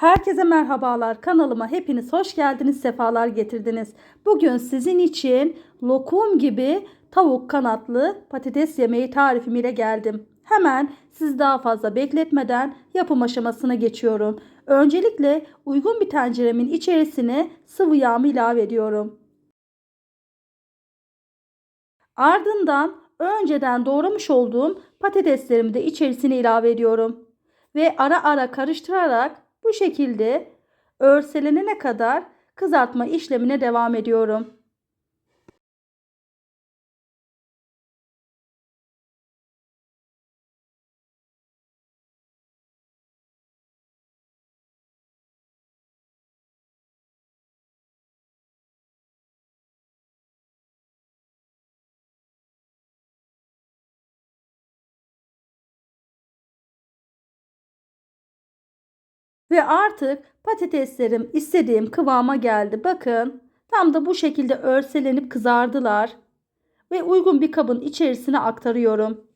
Herkese merhabalar. Kanalıma hepiniz hoş geldiniz, sefalar getirdiniz. Bugün sizin için lokum gibi tavuk kanatlı patates yemeği tarifim ile geldim. Hemen siz daha fazla bekletmeden yapım aşamasına geçiyorum. Öncelikle uygun bir tenceremin içerisine sıvı yağımı ilave ediyorum. Ardından önceden doğramış olduğum patateslerimi de içerisine ilave ediyorum. Ve ara ara karıştırarak bu şekilde örselenene kadar kızartma işlemine devam ediyorum. Ve artık patateslerim istediğim kıvama geldi. Bakın tam da bu şekilde örselenip kızardılar. Ve uygun bir kabın içerisine aktarıyorum.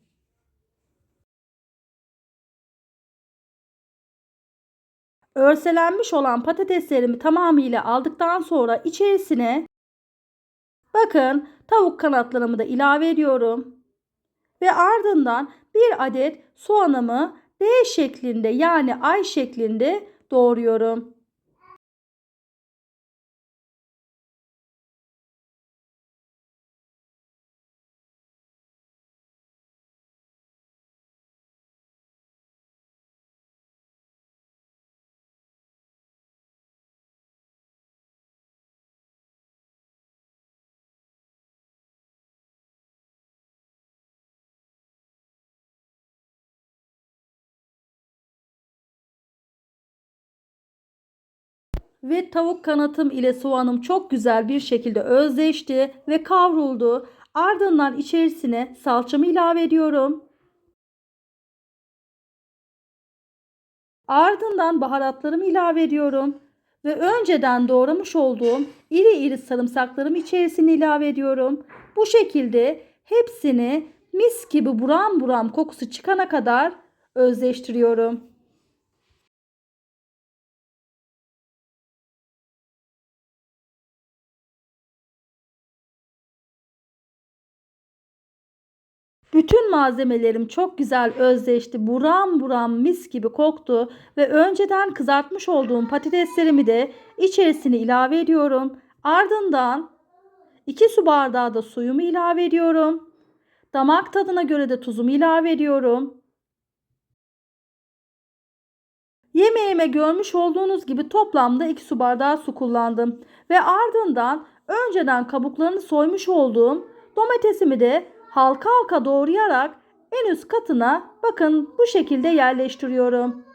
Örselenmiş olan patateslerimi tamamıyla aldıktan sonra içerisine bakın tavuk kanatlarımı da ilave ediyorum. Ve ardından bir adet soğanımı D şeklinde yani ay şeklinde doğruyorum. Ve tavuk kanatım ile soğanım çok güzel bir şekilde özleşti ve kavruldu. Ardından içerisine salçamı ilave ediyorum. Ardından baharatlarımı ilave ediyorum. Ve önceden doğramış olduğum iri iri sarımsaklarımı içerisine ilave ediyorum. Bu şekilde hepsini mis gibi buram buram kokusu çıkana kadar özleştiriyorum. Bütün malzemelerim çok güzel özleşti. Buram buram mis gibi koktu ve önceden kızartmış olduğum patateslerimi de içerisine ilave ediyorum. Ardından 2 su bardağı da suyumu ilave ediyorum. Damak tadına göre de tuzumu ilave ediyorum. Yemeğime görmüş olduğunuz gibi toplamda 2 su bardağı su kullandım. Ve ardından önceden kabuklarını soymuş olduğum domatesimi de halka halka doğrayarak en üst katına bakın bu şekilde yerleştiriyorum.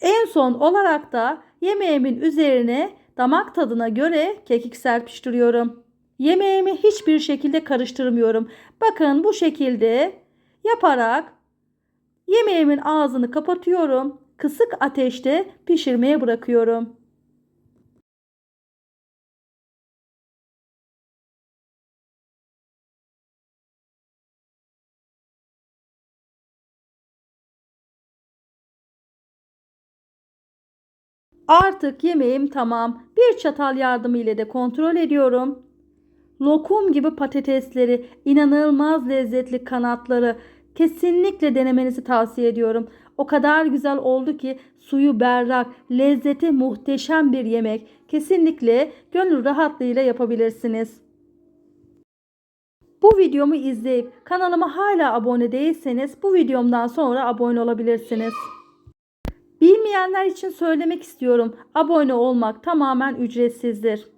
En son olarak da yemeğimin üzerine damak tadına göre kekik serpiştiriyorum. Yemeğimi hiçbir şekilde karıştırmıyorum. Bakın bu şekilde yaparak Yemeğimin ağzını kapatıyorum. Kısık ateşte pişirmeye bırakıyorum. Artık yemeğim tamam. Bir çatal yardımı ile de kontrol ediyorum. Lokum gibi patatesleri, inanılmaz lezzetli kanatları, Kesinlikle denemenizi tavsiye ediyorum. O kadar güzel oldu ki suyu berrak, lezzeti muhteşem bir yemek. Kesinlikle gönül rahatlığıyla yapabilirsiniz. Bu videomu izleyip kanalıma hala abone değilseniz bu videomdan sonra abone olabilirsiniz. Bilmeyenler için söylemek istiyorum. Abone olmak tamamen ücretsizdir.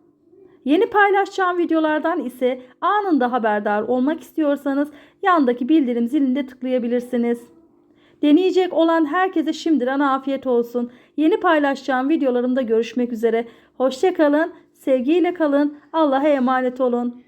Yeni paylaşacağım videolardan ise anında haberdar olmak istiyorsanız yandaki bildirim zilinde tıklayabilirsiniz. Deneyecek olan herkese şimdiden afiyet olsun. Yeni paylaşacağım videolarımda görüşmek üzere. Hoşçakalın, sevgiyle kalın, Allah'a emanet olun.